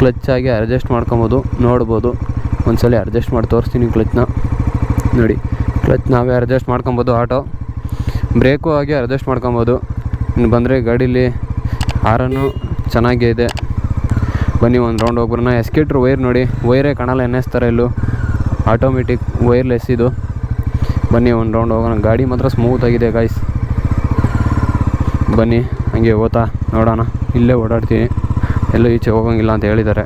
ಕ್ಲಚ್ಚಾಗಿ adjust ಮಾಡ್ಕೊಬೋದು, ನೋಡ್ಬೋದು. ಒಂದ್ಸಲ ಅಡ್ಜಸ್ಟ್ ಮಾಡಿ ತೋರಿಸ್ತೀನಿ ಕ್ಲಚ್ನ. ನೋಡಿ, ಕ್ಲಚ್ ನಾವೇ ಅಡ್ಜಸ್ಟ್ ಮಾಡ್ಕೊಬೋದು ಆಟೋ. ಬ್ರೇಕು ಆಗಿ ಅಡ್ಜಸ್ಟ್ ಮಾಡ್ಕೊಬೋದು. ಇನ್ನು ಬಂದರೆ ಗಾಡೀಲಿ ಹಾರನ್ನು ಚೆನ್ನಾಗೇ ಇದೆ. ಬನ್ನಿ, ಒಂದು ರೌಂಡ್ ಹೋಗ್ಬರೋಣ. ಎಸ್ಕೇಟ್ರ್ ವೈರ್ ನೋಡಿ ವೈರೇ ಕಾಣಲ್ಲ ಎನ್ ಎಸ್ ಥರ ಇಲ್ಲೂ. ಆಟೋಮೆಟಿಕ್ ವೈರ್ಲೆಸ್ ಇದು. ಬನ್ನಿ, ಒಂದು ರೌಂಡ್ ಹೋಗೋಣ. ಗಾಡಿ ಮಾತ್ರ ಸ್ಮೂತ್ ಆಗಿದೆ ಗಾಯ್ಸ್ ಬನ್ನಿ, ಹಂಗೆ ಓತಾ ನೋಡೋಣ. ಇಲ್ಲೇ ಓಡಾಡ್ತೀನಿ. ಎಲ್ಲೂ ಈಚೆ ಹೋಗೋಂಗಿಲ್ಲ ಅಂತ ಹೇಳಿದ್ದಾರೆ.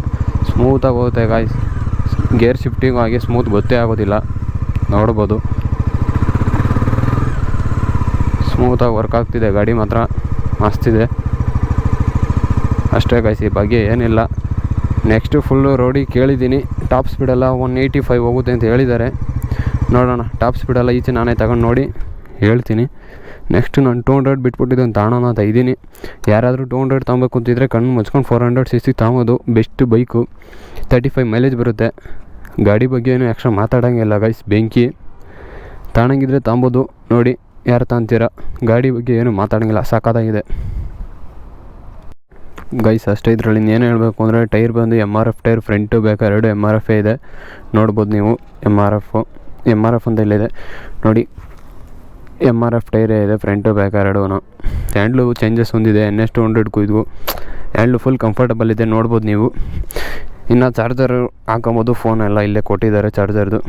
ಸ್ಮೂತಾಗಿ ಹೋಗುತ್ತೆ ಗಾಯ್ಸ್ ಗೇರ್ ಶಿಫ್ಟಿಂಗ್ ಆಗಿ ಸ್ಮೂತ್ ಗೊತ್ತೇ ಆಗೋದಿಲ್ಲ. ನೋಡ್ಬೋದು. ಸ್ಮೂತಾಗಿ ವರ್ಕ್ ಆಗ್ತಿದೆ. ಗಾಡಿ ಮಾತ್ರ ಮಸ್ತಿದೆ ಅಷ್ಟೇ ಗಾಯ್ಸ್ ಈ ಬಗ್ಗೆ ಏನಿಲ್ಲ. ನೆಕ್ಸ್ಟು ಫುಲ್ಲು ರೋಡಿಗೆ ಕೇಳಿದ್ದೀನಿ. ಟಾಪ್ ಸ್ಪೀಡೆಲ್ಲ ಒನ್ ಏಯ್ಟಿ ಫೈವ್ ಹೋಗುತ್ತೆ ಅಂತ ಹೇಳಿದ್ದಾರೆ. ನೋಡೋಣ. ಟಾಪ್ ಸ್ಪೀಡೆಲ್ಲ ಈಚೆ ನಾನೇ ತಗೊಂಡು ನೋಡಿ. ಹೇಳ್ತೀನಿ. ನೆಕ್ಸ್ಟ್ ನಾನು ಟೂ ಹಂಡ್ರೆಡ್ ಬಿಟ್ಬಿಟ್ಟಿದ್ದು ಅಂತ ಅಂತ ಇದ್ದೀನಿ. ಯಾರಾದರೂ ಟೂ ಹಂಡ್ರೆಡ್ ತೊಗೊಬೇಕು ಅಂತಿದ್ರೆ ಕಣ್ಣು ಮುಚ್ಕೊಂಡು ಫೋರ್ ಹಂಡ್ರೆಡ್ ಸಿ ಸಿ ತೊಗೊಬೋದು best bike thirty five mileage ಬರುತ್ತೆ. ಗಾಡಿ ಬಗ್ಗೆ ಏನು ಎಕ್ಸ್ಟ್ರಾ ಮಾತಾಡೋಂಗಿಲ್ಲ ಗೈಸ್ ಬೆಂಕಿ. ತಾಣಂಗಿದ್ರೆ ತೊಗೊಬೋದು ನೋಡಿ, ಯಾರು ತಾಂತೀರ ಗಾಡಿ ಬಗ್ಗೆ ಏನು ಮಾತಾಡೋಂಗಿಲ್ಲ, ಸಾಕಾದಾಗಿದೆ. ಗೈಸ್ ಅಷ್ಟೇ ಇದರಲ್ಲಿ ಏನು ಹೇಳಬೇಕು ಅಂದರೆ, ಟೈರ್ ಬಂದು M R F tyre front ಬೇಕಾ ಎರಡು ಎಂ ಆರ್ ಎಫ್ ಇದೆ. ನೋಡ್ಬೋದು ನೀವು M R F M R F ಅಂತ ಇಲ್ಲಿದೆ ನೋಡಿ ಎಂ ಆರ್ ಎಫ್ ಟೈರೇ ಇದೆ ಫ್ರಂಟು ಬ್ಯಾಕ್ ಎರಡೂ. ಹ್ಯಾಂಡ್ಲು ಚೇಂಜಸ್ ಹೊಂದಿದೆ ಎನ್ ಎಸ್ ಟು ಹಂಡ್ರೆಡ್ಗೂ ಇದು ಹ್ಯಾಂಡ್ಲು ಫುಲ್ ಕಂಫರ್ಟಬಲ್ ಇದೆ, ನೋಡ್ಬೋದು ನೀವು. ಇನ್ನು ಚಾರ್ಜರ್ ಹಾಕೊಬೋದು ಫೋನ್ ಎಲ್ಲ ಇಲ್ಲೇ ಕೊಟ್ಟಿದ್ದಾರೆ ಚಾರ್ಜರ್ದು